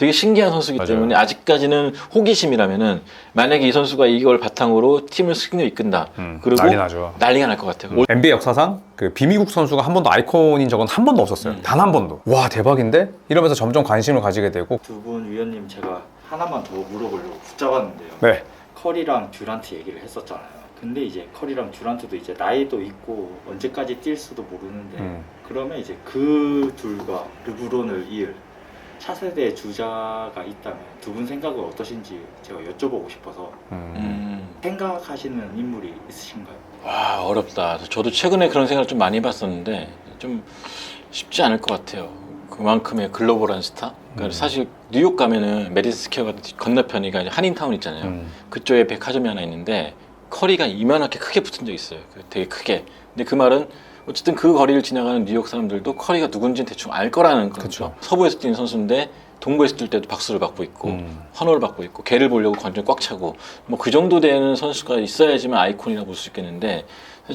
되게 신기한 선수이기 맞아요. 때문에 아직까지는 호기심이라면은 만약에 이 선수가 이걸 바탕으로 팀을 승리로 이끈다. 음, 그리고 난리 나죠. 난리가 날 것 같아요. NBA 역사상 그 비미국 선수가 한 번도 아이콘인 적은 한 번도 없었어요. 음. 단한 번도. 와 대박인데? 이러면서 점점 관심을 가지게 되고. 두 분 위원님 제가 하나만 더 물어보려고 붙잡았는데요. 네. 커리랑 듀란트 얘기를 했었잖아요. 근데 이제 커리랑 듀란트도 이제 나이도 있고 언제까지 뛸 수도 모르는데 음. 그러면 이제 그 둘과 르브론을 이을 차세대 주자가 있다면 두 분 생각은 어떠신지 제가 여쭤보고 싶어서 음. 음. 생각하시는 인물이 있으신가요? 와 어렵다. 저도 최근에 그런 생각을 좀 많이 해봤었는데 좀 쉽지 않을 것 같아요. 그만큼의 글로벌한 스타. 그러니까 음. 사실 뉴욕 가면은 메디슨 스퀘어가 건너편이가 한인타운 있잖아요. 음. 그쪽에 백화점이 하나 있는데 커리가 이만하게 크게 붙은 적 있어요. 그 되게 크게. 근데 그 말은 어쨌든 그 거리를 지나가는 뉴욕 사람들도 커리가 누군지 대충 알 거라는 거죠. 그쵸. 서부에서 뛰는 선수인데 동부에서 뛸 때도 박수를 받고 있고 음. 환호를 받고 있고 걔를 보려고 관중이 꽉 차고 뭐 그 정도 되는 선수가 있어야지만 아이콘이라고 볼수 있겠는데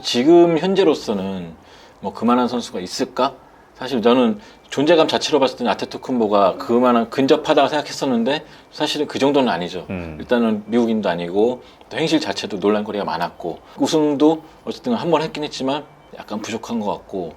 지금 현재로서는 뭐 그만한 선수가 있을까? 사실 저는 존재감 자체로 봤을 때는 아테토쿤보가 그만한 근접하다고 생각했었는데 사실은 그 정도는 아니죠. 음. 일단은 미국인도 아니고 또 행실 자체도 논란거리가 많았고 우승도 어쨌든 한 번 했긴 했지만 약간 부족한 것 같고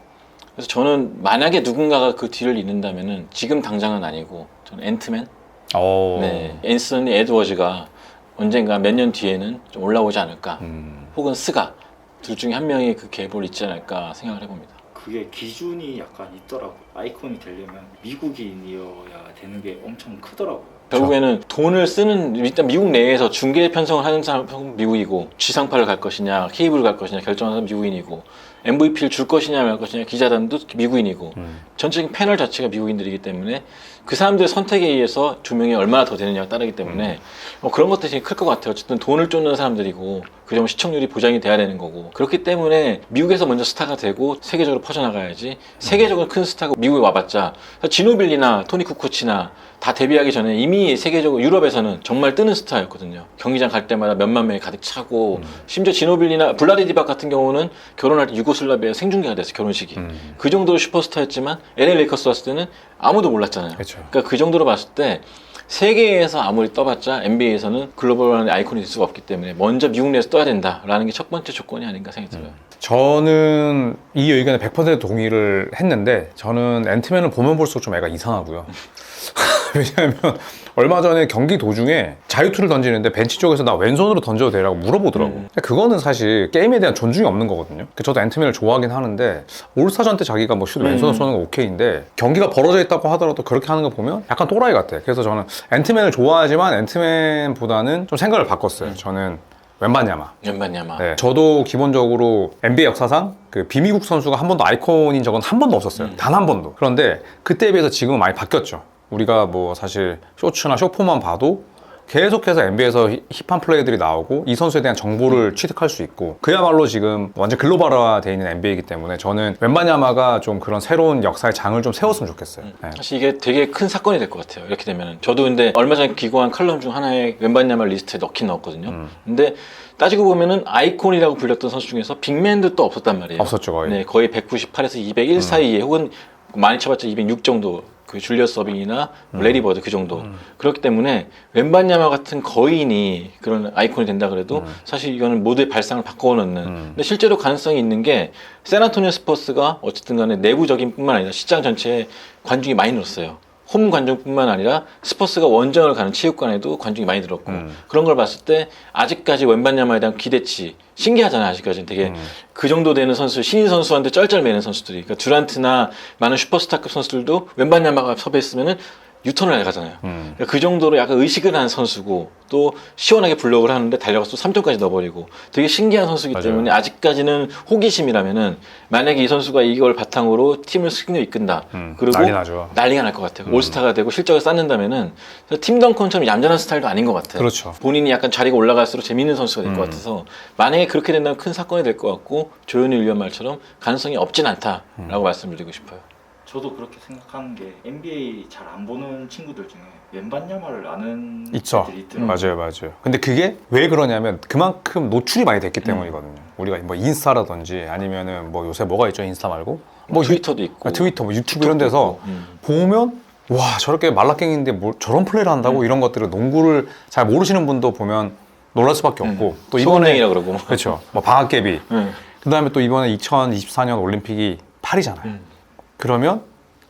그래서 저는 만약에 누군가가 그 뒤를 잇는다면은 지금 당장은 아니고 저는 앤트맨 어. 네, 앤서니 에드워즈가 언젠가 몇 년 뒤에는 좀 올라오지 않을까 음. 혹은 스가 둘 중에 한 명이 그 계보를 있지 않을까 생각을 해봅니다 그게 기준이 약간 있더라고요. 아이콘이 되려면 미국인이어야 되는 게 엄청 크더라고요. 결국에는 돈을 쓰는 일단 미국 내에서 중개 편성을 하는 사람은 미국이고 지상파를 갈 것이냐 케이블을 갈 것이냐 결정하는 사람은 미국인이고 MVP를 줄 것이냐 말 것이냐 기자단도 미국인이고 음. 전체적인 패널 자체가 미국인들이기 때문에 그 사람들의 선택에 의해서 조명이 얼마나 더 되느냐가 따르기 때문에 뭐 그런 것들이 클 것 같아요. 어쨌든 돈을 쫓는 사람들이고 그점 시청률이 보장이 돼야 되는 거고 그렇기 때문에 미국에서 먼저 스타가 되고 세계적으로 퍼져나가야지 세계적으로 큰 스타가 미국에 와봤자 지노빌리나 토니 쿠코치나 다 데뷔하기 전에 이미 세계적으로 유럽에서는 정말 뜨는 스타였거든요. 경기장 갈 때마다 몇만 명이 가득 차고 심지어 지노빌리나 블라디 디박 같은 경우는 결혼할 때 유고슬라비아 생중계가 됐어요. 결혼식이. 음. 그 정도로 슈퍼스타였지만 LA 레이커스 왔을 때는 아무도 몰랐잖아요. 그렇죠. 그러니까 그 정도로 봤을 때 세계에서 아무리 떠봤자 NBA에서는 글로벌한 아이콘이 될 수가 없기 때문에 먼저 미국 내에서 떠야 된다라는 게 첫 번째 조건이 아닌가 생각이 들어요. 저는 이 의견에 100% 동의를 했는데 저는 앤트맨을 보면 볼수록 좀 애가 이상하고요. 왜냐하면 얼마 전에 경기 도중에 자유투를 던지는데 벤치 쪽에서 나 왼손으로 던져도 되라고 물어보더라고. 음. 그거는 사실 게임에 대한 존중이 없는 거거든요. 그 저도 앤트맨을 좋아하긴 하는데 올스타전 때 자기가 뭐 슛 왼손으로 음. 쏘는 건 오케이인데 경기가 벌어져 있다고 하더라도 그렇게 하는 거 보면 약간 또라이 같아. 그래서 저는 앤트맨을 좋아하지만 앤트맨보다는 좀 생각을 바꿨어요. 저는 웬반야마. 연반야마. 네, 저도 기본적으로 NBA 역사상 그 비미국 선수가 한 번도 아이콘인 적은 한 번도 없었어요. 음. 단한 번도. 그런데 그때에 비해서 지금은 많이 바뀌었죠. 우리가 뭐 사실 쇼츠나 쇼포만 봐도 계속해서 NBA에서 힙한 플레이들이 나오고 이 선수에 대한 음. 정보를 취득할 수 있고 그야말로 지금 완전 글로벌화 돼 있는 NBA이기 때문에 저는 웬바냐마가 좀 그런 새로운 역사의 장을 좀 세웠으면 좋겠어요. 네. 사실 이게 되게 큰 사건이 될 것 같아요. 이렇게 되면 저도 근데 얼마 전에 기고한 칼럼 중 하나에 왼반야마 리스트에 넣긴 넣었거든요. 음. 근데 따지고 보면은 아이콘이라고 불렸던 선수 중에서 빅맨도 또 없었단 말이에요. 없었죠 거의. 네, 거의 198에서 201 음. 사이에 혹은 많이 쳐봤자 206 정도 그 줄리어스 서빙이나 음. 레리 버드 그 정도. 그렇기 때문에 웬반야마 같은 거인이 그런 아이콘이 된다 그래도 사실 이거는 모두의 발상을 바꿔놓는. 음. 근데 실제로 가능성이 있는 게 세나토니오 스퍼스가 어쨌든 간에 내부적인 뿐만 아니라 시장 전체에 관중이 많이 늘었어요 홈 관중뿐만 아니라 스퍼스가 원정을 가는 체육관에도 관중이 많이 늘었고 음. 그런 걸 봤을 때 아직까지 웬반야마에 대한 기대치 신기하잖아요 아직까지는 되게 음. 그 정도 되는 선수 신인 선수한테 쩔쩔매는 선수들이 그러니까 듀란트나 많은 슈퍼스타급 선수들도 웬반야마가 섭외했으면은 유턴을 해가잖아요 음. 그러니까 그 정도로 약간 의식을 하는 선수고 또 시원하게 블록을 하는데 달려가서 또 3점까지 넣어버리고 되게 신기한 선수이기 맞아요. 때문에 아직까지는 호기심이라면은 만약에 이 선수가 이걸 바탕으로 팀을 승리로 이끈다 음. 그리고 난리 나죠. 난리가 날 것 같아요 음. 올스타가 되고 실적을 쌓는다면은 팀 덩컨처럼 얌전한 스타일도 아닌 것 같아요 그렇죠. 본인이 약간 자리가 올라갈수록 재밌는 선수가 될것 음. 같아서 만약에 그렇게 된다면 큰 사건이 될 것 같고 조현일 위원 말처럼 가능성이 없진 않다라고 음. 말씀드리고 싶어요. 저도 그렇게 생각하는 게 NBA 잘 안 보는 친구들 중에 웬반야마를 아는 있죠. 애들이 있더라고요. 맞아요, 맞아요. 근데 그게 왜 그러냐면 그만큼 노출이 많이 됐기 때문이거든요. 우리가 뭐 인스타라든지 아니면은 뭐 요새 뭐가 있죠, 인스타 말고 뭐 유- 트위터도 있고 아, 트위터, 뭐 유튜브 이런 데서 음. 보면 와 저렇게 말라깽인데 뭐 저런 플레이를 한다고 이런 것들을 농구를 잘 모르시는 분도 보면 놀랄 수밖에 없고 또 이번에 소원행이라 그러고. 그렇죠. 뭐 방학개비. 응. 그다음에 또 이번에 2024년 올림픽이 파리잖아요. 음. 그러면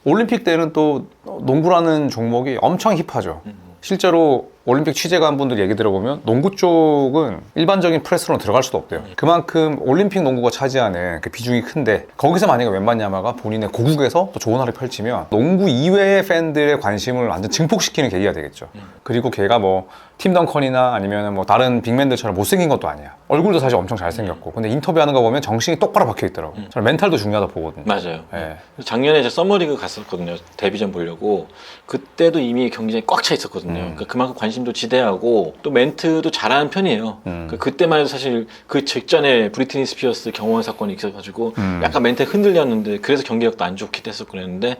올림픽 때는 또 농구라는 종목이 엄청 힙하죠. 음. 실제로 올림픽 취재관 분들 얘기 들어보면 농구 쪽은 일반적인 프레스로는 들어갈 수도 없대요. 그만큼 올림픽 농구가 차지하는 그 비중이 큰데 거기서 만약에 웬만냐마가 본인의 고국에서 또 좋은 활을 펼치면 농구 이외의 팬들의 관심을 완전 증폭시키는 계기가 되겠죠. 그리고 걔가 뭐 팀 덩컨이나 아니면 뭐 다른 빅맨들처럼 못생긴 것도 아니야. 얼굴도 사실 엄청 잘생겼고. 근데 인터뷰하는 거 보면 정신이 똑바로 박혀 있더라고요. 저는 멘탈도 중요하다 보거든요. 맞아요. 예. 작년에 제가 서머리그 갔었거든요. 데뷔전 보려고. 그때도 이미 경기장이 꽉 차 있었거든요. 음. 그러니까 그만큼 관심 도 지대하고 또 멘트도 잘하는 편이에요. 음. 그러니까 그때만 해도 사실 그 직전에 브리트니 스피어스 경호원 사건이 있어가지고 음. 약간 멘트 흔들렸는데 그래서 경기력도 안 좋게 됐었고 그랬는데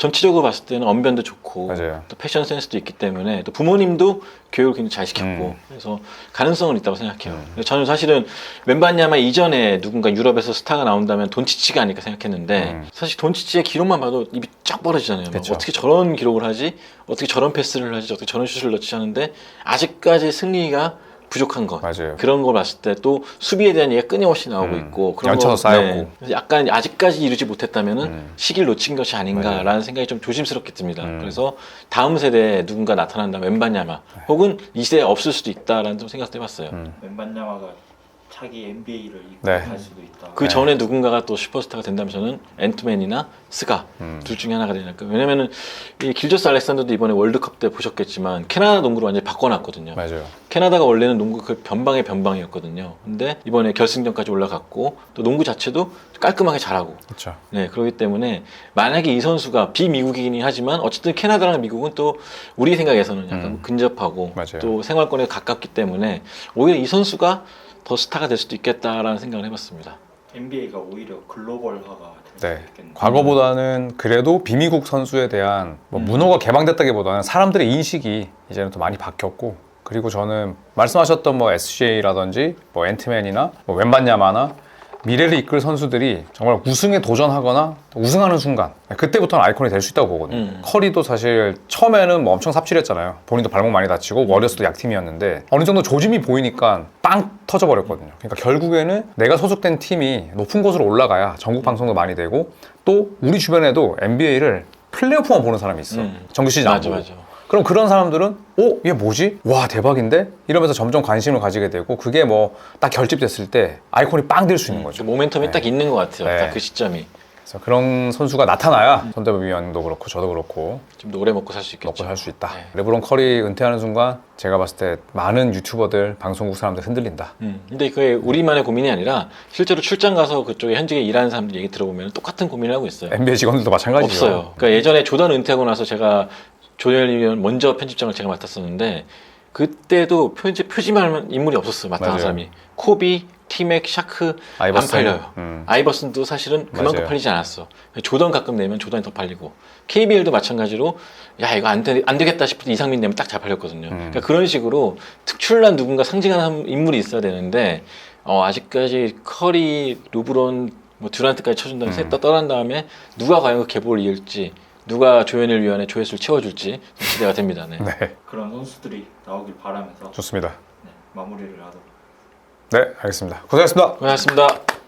전체적으로 봤을 때는 언변도 좋고 맞아요. 또 패션 센스도 있기 때문에 또 부모님도 교육을 굉장히 잘 시켰고 음. 그래서 가능성은 있다고 생각해요. 저는 사실은 웬반야마 이전에 누군가 유럽에서 스타가 나온다면 돈치치가 아닐까 생각했는데 음. 사실 돈치치의 기록만 봐도 입이 쫙 벌어지잖아요. 어떻게 저런 기록을 하지? 어떻게 저런 패스를 하지? 어떻게 저런 슛을 넣지 하는데 아직까지 승리가 부족한 것. 맞아요. 그런 걸 봤을 때 또 수비에 대한 얘기가 끊임없이 나오고 음. 있고 그런 연차도 거- 쌓였고. 그래서 약간 아직까지 이루지 못했다면은 음. 시기를 놓친 것이 아닌가라는 맞아요. 생각이 좀 조심스럽게 듭니다. 음. 그래서 다음 세대에 누군가 나타난다면 웬바냐마 혹은 이 세대에 없을 수도 있다라는 좀 생각도 해봤어요. 음. 웬반야마가 차기 NBA를 이끌 네. 갈 수도 있다. 그 네. 전에 누군가가 또 슈퍼스타가 된다면 저는 앤트맨이나 스가 음. 둘 중에 하나가 되지 않을까. 왜냐면은 이 길저스 알렉산더도 이번에 월드컵 때 보셨겠지만 캐나다 농구를 완전히 바꿔놨거든요. 맞아요. 캐나다가 원래는 농구 그 변방의 변방이었거든요. 근데 이번에 결승전까지 올라갔고 또 농구 자체도 깔끔하게 잘하고 그렇죠. 네, 그렇기 때문에 만약에 이 선수가 비미국이긴 하지만 어쨌든 캐나다랑 미국은 또 우리 생각에서는 약간 음. 근접하고 맞아요. 또 생활권에 가깝기 때문에 오히려 이 선수가 더 스타가 될 수도 있겠다라는 생각을 해봤습니다. NBA가 오히려 글로벌화가 될 네. 있겠네요. 과거보다는 그래도 비미국 선수에 대한 뭐 음. 문호가 개방됐다기보다는 사람들의 인식이 이제는 또 많이 바뀌었고 그리고 저는 말씀하셨던 뭐 SCA라든지 뭐 앤트맨이나 뭐 웬반야마나 미래를 이끌 선수들이 정말 우승에 도전하거나 우승하는 순간 그때부터는 아이콘이 될 수 있다고 보거든요. 음. 커리도 사실 처음에는 뭐 엄청 삽질했잖아요. 본인도 발목 많이 다치고 워리어스도 약팀이었는데 어느 정도 조짐이 보이니까 빵 터져버렸거든요. 그러니까 결국에는 내가 소속된 팀이 높은 곳으로 올라가야 전국 방송도 많이 되고 또 우리 주변에도 NBA를 플레이오프만 보는 사람이 있어. 음. 정규 시즌 안 맞아. 맞아. 그럼 그런 사람들은 어? 얘 뭐지? 와 대박인데? 이러면서 점점 관심을 가지게 되고 그게 뭐 딱 결집됐을 때 아이콘이 빵 될 수 있는 거죠. 그 모멘텀이 네. 딱 있는 것 같아요. 네. 딱 그 시점이 그래서 그런 선수가 나타나야 손대범 위원도 그렇고 저도 그렇고 좀 더 오래 먹고 살 수 있겠죠. 먹고 살 수 있다. 네. 레브론 커리 은퇴하는 순간 제가 봤을 때 많은 유튜버들, 방송국 사람들 흔들린다. 음, 근데 그게 우리만의 고민이 아니라 실제로 출장 가서 그쪽에 현직에 일하는 사람들 얘기 들어보면 똑같은 고민을 하고 있어요. NBA 직원들도 마찬가지죠. 없어요. 그러니까 예전에 조던 은퇴하고 나서 제가 조현일 먼저 편집장을 제가 맡았었는데 그때도 편집 표지만 인물이 없었어요. 맡은 맞아요. 사람이 코비, 티맥, 샤크 아이버슨. 안 팔려요. 음. 아이버슨도 사실은 그만큼 맞아요. 팔리지 않았어. 조던 가끔 내면 조던이 더 팔리고 KBL도 마찬가지로 야 이거 안, 되, 안 되겠다 싶을 때 이상민 내면 딱 잘 팔렸거든요. 음. 그러니까 그런 식으로 특출난 누군가 상징하는 인물이 있어야 되는데 어, 아직까지 커리, 루브론, 뭐 듀란트까지 쳐준 다음에 음. 셋다 떠난 다음에 누가 과연 그 계보를 이을지 누가 조현일 위원회 조회수를 채워줄지 좀 기대가 됩니다. 네. 네, 그런 선수들이 나오길 바라면서 좋습니다. 네, 마무리를 하도록. 네, 알겠습니다. 고생하셨습니다. 고맙습니다.